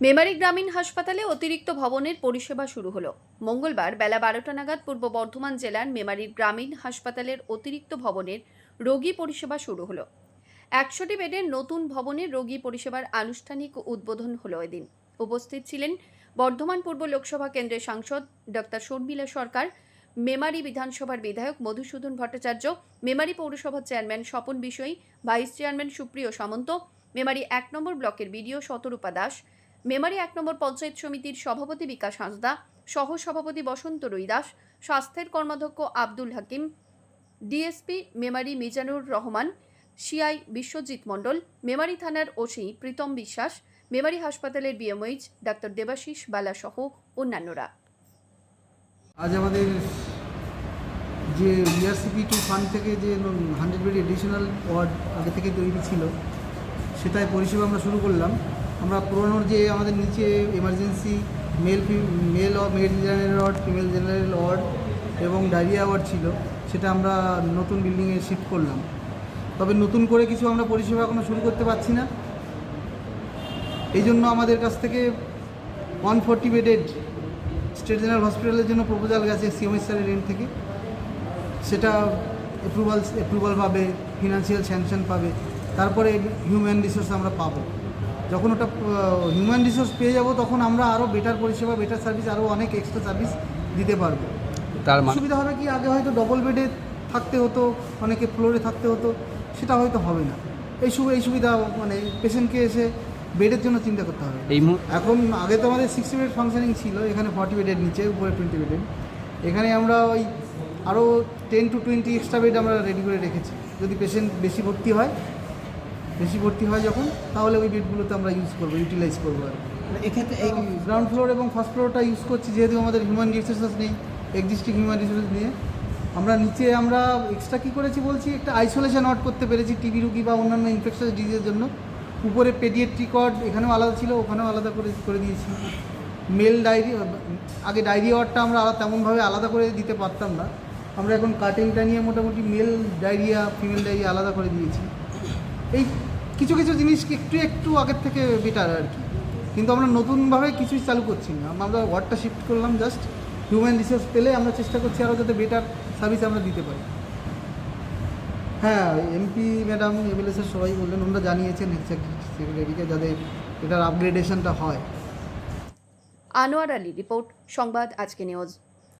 মেমারি গ্রামীণ হাসপাতালে অতিরিক্ত ভবনের পরিষেবা শুরু হলো। মঙ্গলবার বেলা বারোটা নাগাদ পূর্ব বর্ধমান জেলার মেমারির গ্রামীণ হাসপাতালের অতিরিক্ত ভবনের রোগী পরিষেবা শুরু হলো। একশোটি বেডের নতুন ভবনের রোগী পরিষেবার আনুষ্ঠানিক উদ্বোধন হলো এদিন। উপস্থিত ছিলেন বর্ধমান পূর্ব লোকসভা কেন্দ্রের সাংসদ ডক্টর শর্মিলা সরকার, মেমারি বিধানসভার বিধায়ক মধুসূদন ভট্টাচার্য, মেমারি পৌরসভার chairman Swapan Bishayi vice chairman Supriya Samanta, Memari এক নম্বর ব্লকের বিডিও শতরূপা দাস মেমারি এক নম্বর পঞ্চায়েত সমিতির সভাপতি বিকাশ হাঁসদা সহ সভাপতি বসন্ত রুই দাস, স্বাস্থ্যের কর্মাধ্যক্ষ আব্দুল হাকিম, ডিএসপি মেমারি মিজানুর রহমান, সিআই বিশ্বজিৎ মণ্ডল, মেমারি থানার ওসি প্রীতম বিশ্বাস, মেমারি হাসপাতালের বিএমএইচ ডাক্তার দেবাশিস বালা সহ অন্যান্যরা। আজ আমাদের যে ইআরসিপি টু ফান্ড থেকে যে হান্ড্রেড বেড এডিশনাল ওয়ার্ড আগে থেকে তৈরি ছিল, সেটায় পরিষেবা আমরা শুরু করলাম। আমরা পুরোনোর যে আমাদের নিচে emergency male male male general ward female general ward এবং ডায়রিয়া ওয়ার্ড ছিল, সেটা আমরা নতুন বিল্ডিংয়ে শিফট করলাম। তবে নতুন করে কিছু আমরা পরিষেবা এখনও শুরু করতে পারছি না। এই জন্য আমাদের কাছ থেকে one forty bedded state general হসপিটালের জন্য প্রপোজাল গেছে সিএমএসআরের এন্ড থেকে। সেটা অ্যাপ্রুভাল অ্যাপ্রুভাল পাবে ফিনান্সিয়াল স্যাংশন পাবে। তারপরে হিউম্যান রিসোর্স আমরা পাবো। যখন ওটা হিউম্যান রিসোর্স পেয়ে যাব তখন আমরা আরও বেটার পরিষেবা বেটার সার্ভিস আরও অনেক এক্সট্রা সার্ভিস দিতে পারব। তার মানে? সুবিধা হবে কি আগে হয়তো ডবল বেডে থাকতে হতো অনেকে ফ্লোরে থাকতে হতো সেটা হয়তো হবে না। এই সুবিধা এই সুবিধা মানে পেশেন্টকে এসে বেডের জন্য চিন্তা করতে হবে। এই এখন আগে তো আমাদের সিক্সটি বেড ফাংশনিং ছিল এখানে ফর্টি বেডের নিচে উপরে টোয়েন্টি বেডের এখানে আমরা ওই আরও ten to twenty extra bed আমরা রেডি করে রেখেছি। যদি পেশেন্ট বেশি ভর্তি হয় বেশি ভর্তি হয় যখন তাহলে ওই বেডগুলোতে আমরা ইউজ করব ইউটিলাইজ করব আর এক্ষেত্রে এই গ্রাউন্ড ফ্লোর এবং ফার্স্ট ফ্লোরটা ইউজ করছি যেহেতু আমাদের হিউম্যান রিসোর্সেস নেই এক্সিস্টিং হিউম্যান রিসোর্সেস নিয়ে। আমরা নিচে আমরা এক্সট্রা কী করেছি বলছি? একটা আইসোলেশন ওয়ার্ড করতে পেরেছি টিবি রুগী বা অন্যান্য ইনফেকশাস ডিজিজের জন্য। উপরে পেডিয়েট্রিক ওয়ার্ড এখানেও আলাদা ছিল ওখানেও আলাদা করে করে দিয়েছি। মেল ডায়েরি আগে ডায়েরি ওয়ার্ডটা আমরা তেমনভাবে আলাদা করে দিতে পারতাম না। আমরা এখন কাটিংটা নিয়ে মোটামুটি মেল ডায়রিয়া ফিমেল ডায়রিয়া আলাদা করে দিয়েছি। এই কিছু কিছু জিনিস একটু একটু আগের থেকে বেটার আর কি। কিন্তু আমরা নতুনভাবে কিছুই চালু করছি না। আমরা ওয়ার্ডটা শিফট করলাম জাস্ট হিউম্যান রিসোর্স পেলে আমরা চেষ্টা করছি আরও যাতে বেটার সার্ভিস আমরা দিতে পারি। হ্যাঁ এমপি ম্যাডাম এমএলএসের সবাই বললেন, ওনারা জানিয়েছেন সেক্রেটারিকে যাতে এটার আপগ্রেডেশনটা হয়। আনোয়ার আলী রিপোর্ট, সংবাদ, আজকে নিউজ